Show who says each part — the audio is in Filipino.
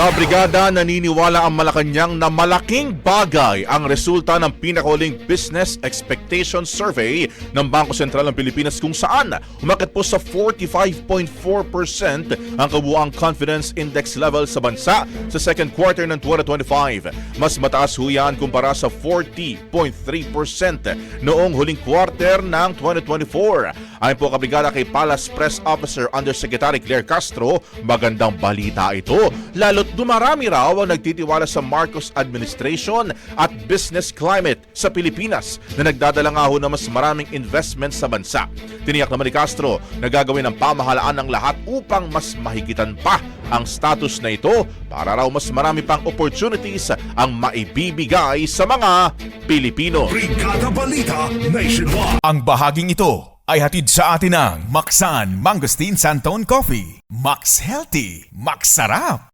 Speaker 1: Kabrigada naniniwala ang Malacanang na malaking bagay ang resulta ng pinakahuling Business Expectation Survey ng Bangko Sentral ng Pilipinas kung saan umakit po sa 45.4% ang kabuang confidence index level sa bansa sa second quarter ng 2025. Mas mataas ho yan kumpara sa 40.3% noong huling quarter ng 2024. Ayon po kabrigada kay Palace Press Officer Undersecretary Claire Castro, magandang balita ito lalo't dumarami raw ang nagtitiwala sa Marcos administration at business climate sa Pilipinas na nagdadala nga ho na mas maraming investment sa bansa. Tiniyak naman ni Castro na gagawin ng pamahalaan ng lahat upang mas mahigitan pa ang status na ito para raw mas marami pang opportunities ang maibibigay sa mga Pilipino.
Speaker 2: Brigada Balita Nationwide.
Speaker 3: Ang bahaging ito ay hatid sa atin ng Maxan Mangosteen Santon Coffee. Max Healthy, Max Sarap.